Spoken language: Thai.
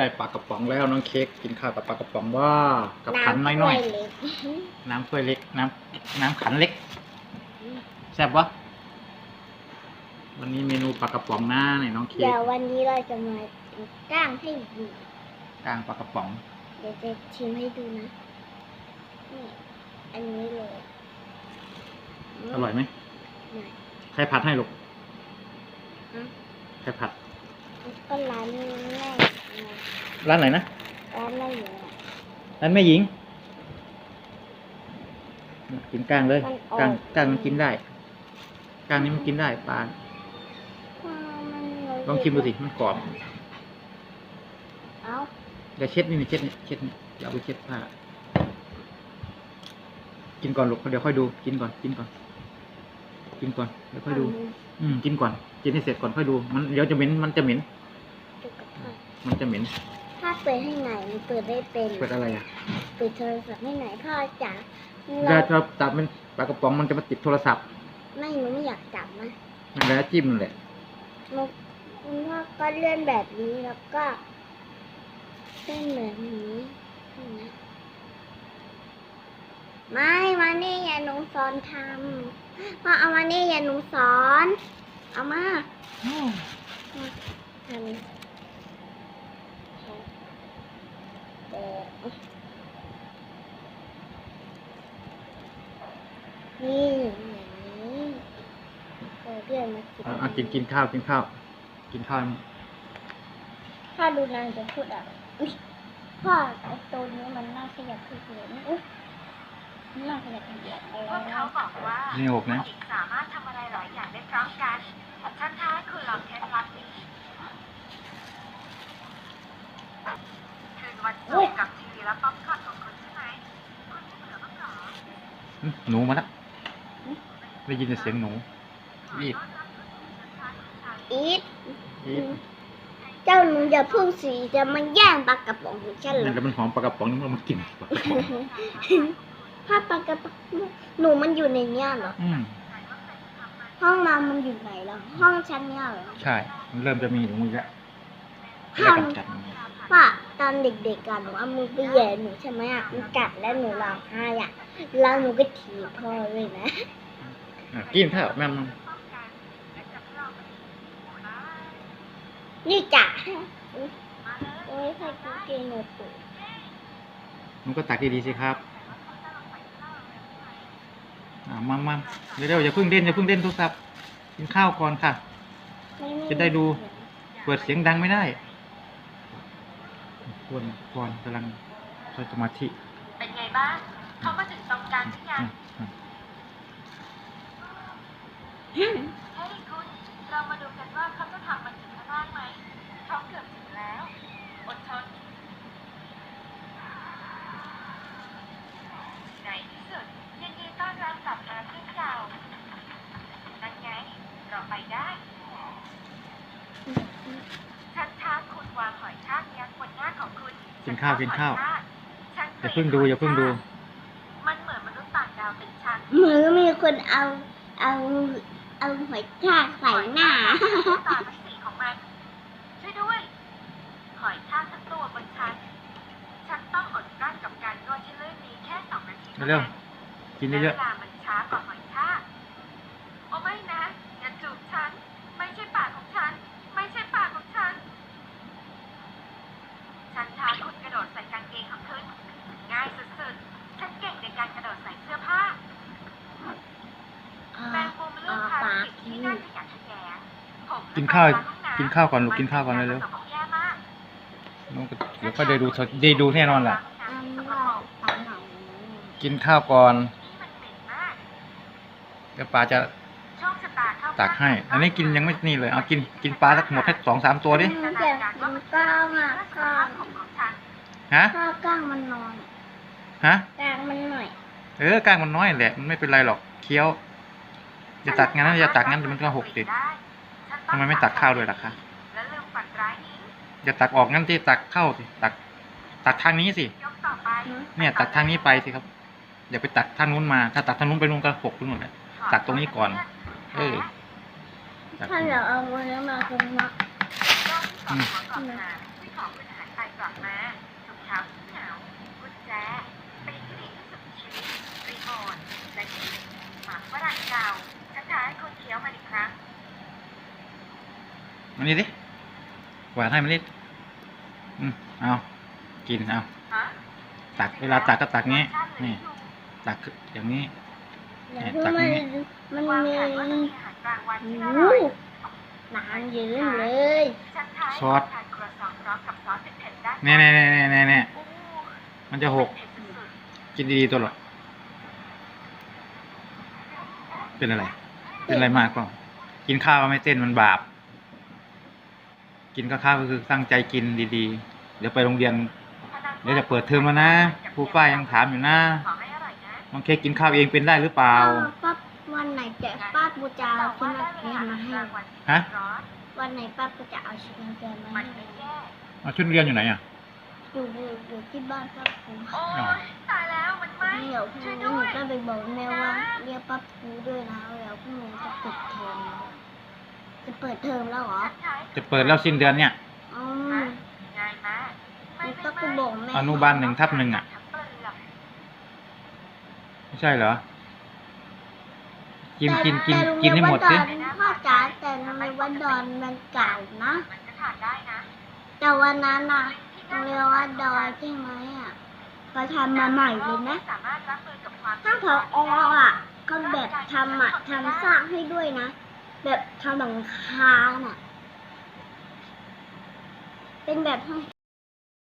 ได้ปลากระป๋องแล้วน้องเค้กกินข้าวกับปลากระป๋องว่ากับขันน้อยำถ้วเล็กๆน้ำถ้วยเล็กน้ำน้ำขันเล็กแซ่บวะวันนี้เมนูปลากระป๋องหน้าเนี่ยน้องเค้เดี๋กยววันนี้เราจะมาก้างให้ดูกลางปลากระป๋อง เดี๋ยวจะชิมให้ดูนะนี่อันนี้เลยอร่อยไหมไหนใครผัดให้ลูกฮะใครผัดก็ร้านแม่นะ ร้านไหนนะร้านแม่อยู่อะร้านแม่หญิงกินกลางเลยมันออกกลางกลางมันกินได้กลางนี้มันกินได้ปลาอ้าวมันลองชิมดูสิมันกรอบเอ้าเดี๋ยวเช็ดนี่นี่เช็ดนี่เช็ดนี่อย่าเอาไปเช็ดผ้ากินก่อนลูกเดี๋ยวค่อยดู กินก่อน กินก่อน กินก่อน เดี๋ยวค่อยดู อืม กินก่อน กินให้เสร็จก่อนค่อยดู มันเดี๋ยวจะเหม็น มันจะเหม็นดูกับพ่อมันจะเหม็นถ้า เปิดให้ไหนมันเปิดได้เป็นเปิดอะไรอะเปิดโทรศัพท์ให้ไหนพ่อจ๋าเวลาเราจับมันปลากระป๋องมันจะมาติดโทรศัพท์ไม่หนูไม่อยากจับนะมันแล้วจิ้มนั่นแหละมันคุณพ่อก็เลื่อนแบบนี้แล้วก็เลื่อนแบบนี้นี่นะไม่มานี่อย่าหนูสอนทำพ่อเอามานี่อย่าหนูสอน เอามาทำแต่ นี่อย่างนี้เออเลื่อนมากินอะกินกินข้าวกินข้าวกินข้าว ถ้าดูนางจะพูดอะไรอุ๊ยพ่อไอ้ตัวนี้มันน่าขยับขึ้นเลยนะอุ๊ยมันน่าขยับขยับอะไรพวกเขาบอกว่านี่หกนะ ผู้หญิงสามารถทำอะไรหลายอย่างได้พร้อมกันฉันท้าให้คุณลองเคล็ดลับนี้คืนวันศุกร์กับทีวีและป๊อปคอร์นของคุณใช่ไหมคุณไม่เบื่อบ้างเหรอ อืม หนูมาแล้วได้ยินแต่เสียงหนูรีบอีทรีบเจ้าหนูอย่าพึ่งสีจะมาแย่งปลากระป๋องของฉันเหรนั่อนแล้วมันหอมปลากระป๋องนี่มันกลิ่นปลากระป๋องถ้าปลากระป๋องหนูมันอยู่ในเนี้ยเหรอ อืมห้องน้ำมันอยู่ไหนเหรอ ห้องฉันเนี่ยเหรอใช่ มันเริ่มจะมีหนูอีกแล้วห้แล้อวงกันจัดมันว่า ตอนเด็กๆกันหนูเอามือไปแหย่หนูใช่ไหมอะมันกัดแล้วหนูร้องไห้อะแล้วหนูก็ถีบพ่อเลยนะ อะกินข้าวแม่มันนี่จ้ะโอ้ยใครกินเกนหนูปุ๋ยมันก็ตักดีๆสิครับอ่ามามาเดี๋ยวเดี๋ยวอย่าเพิ่งเล่นอย่าเพิ่งเล่นโทรศัพท์กินข้าวก่อนค่ะไม่ม่จะได้ดู เปิดเสียงดังไม่ได้ ควรควรกำลังใช้สมาธิ เป็นไงบ้าง เขามาถึงตรงกลางหรือยัอืงมอืมเฮ้ยคุณ เรามาดูกันว่าเขาจะทำมันถึงข้างล่างไหมเขาเกือบถึงแล้ว อดทนในที่สุดยินดีต้อนรับกลับมาเพื่อนเก่านั่นไง เราไปได้ฉันท้าคุณวางหอยทากยักษ์บนหน้าของคุณ กินข้าวกินข้าวฉันอย่าเพิ่งดูอย่าเพิ่งดู มันเหมือนมนุษย์ต่างดาวเป็นชั้นมือมีคนเอาเอาเอาหอยทากใส่หน้าตาและสีของมันช่วยด้วย หอยทากทั้งตัวบนชั้นฉันต้องอดกลั้นกับการนวดที่ลื่นนี้แค่สองนาทีท่านั้นเร็วกินเยอะและเวลามันช้ากว่าหอยทากโอ้ไม่นะ อย่าจูบฉัน ไม่ใช่ปากของฉัน ไม่ใช่ปากของฉัน ฉันท้าคุณกระโดดใส่กางเกงของคุณง่ายสุดๆ ฉันเก่งในการกระโดดใส่เสื้อผ้าแมงมุมเลือกภารกิจที่น่าขยันขยแยงผมๆกินข้าวจะไปล้งำกินข้าวก่อนลูกกินข้าวก่อนเร็วมันเป็นการผสมที่แย่มากๆน้องก็เดี๋ยวก็ได้ดูสดได้ดูแน่นอนแหละอันว่าตาหนังกินข้าวก่อนนี่มันเหม็นมากเดี๋ยวปลาจะโชคชะตาเข้าตักให้ อันนี้กินยังไม่นี่เลย เอากินกินปลาสักหมดให้สองสามตัวดิหนูอยากกินก้างอะก้างผมของฉัน ฮะถ้าก้างมันนอนฮะก้างมันหน่อย เออกล้างมันน้อยแหละมันไม่เป็นไรหรอกเคี้ยวจะตักงั้นอย่าตักงั้นเดี๋ยวมันก็หกติดทำไมไม่ตักข้าวด้วยล่ะคะและลืมฝันร้ายนี้อย่าตักออกงั้นที่ตักเข้าสิตัก ตักทางนี้สิยกต่อไปเนี่ย ตักทางนี้ไปสิครับอย่าไปตักทางนู้นมา ถ้าตักทางนู้นไปนู้นก็หกไปหมดเลยตักตรงนี้ก่อน เออตักถ้าเราเอาเนื้อมาตรงนี้ ช้าที่หงาวกุญแจเป็นที่ดีที่สุดในชีวิตรีโอนและที่หมากฝรั่งเก่าจะถ่าให้คนเคี้ยวมันอีกครั้งมันนี่ดิหวานให้มันนิดอืมเอากินเอาตักเวลาตักก็ตักงี้นี่ตักอย่างนี้ตักงี้ มันมีอู้ นานยืนเลยฉันท้ายซอสทานครัวซองพร้อมกับซอสเผ็ดๆด้านแน่แน่แน่แน่แน่แน่อู้มันจะหกเผ็ดสุดกินดีๆตัวหรอกเป็นอะไร เป็นอะไรมากก็กินข้าวไม่เต้นมันบาป กินข้าวๆก็คือตั้งใจกินดีๆ เดี๋ยวไปโรงเรียนๆเดี๋ยวจะเปิดเทอมแล้วนะครูฝ้ายยังถามอยู่นะขอให้อร่อยนะน้องเค้กกินข้าวเองเป็นได้หรือเปล่า ป้าวันไหนจะ ป้าปูจะเอาชุดนักเรียนมาให้ฮะวันไหนป้าปูจะเอาชุดนักเรียนมามันให้ไม่แย่เอาชุดเรียนอยู่ไหนอะอยู่อยู่อยู่ที่บ้านป้าปูโอ้ยตายแล้วมันไหมเดี๋ยวพรุ่งช่วยนี้หด้นูวยก็ไปบอกแม่ว่าเรียกป้าปูด้วยนะเดี๋ยวพรุ่งนี้จะเปิดเทอมแล้วจะเปิดเทอมแล้วเหรอฉันท้ายจะเปิดแล้วสิ้นเดือนเนี่ยอืมง่ายมากไม่นี่ไม่ก็ไปบอกแม่อนุบาลหนึ่งทับหนึ่งอะทั้งเปลือกไม่ใช่เหรอ กินแต่กินกินแต่โรงกินให้หมดสิเรียนวัดอนพ่อจ๋าแต่โรงเรียนวัดดอนมันเก่านะมันก็ทานได้นะแต่วันนั้นน่ะโรงเรียนวัดดอนใช่ไหมอะเขาทำมาใหม่เลยนะสามารถรับมือกับความถ้าพออะ ก็แบบทำอะทำสร้างให้ด้วยนะ แบบทำหลังคาน่ะ เป็นแบบห้อง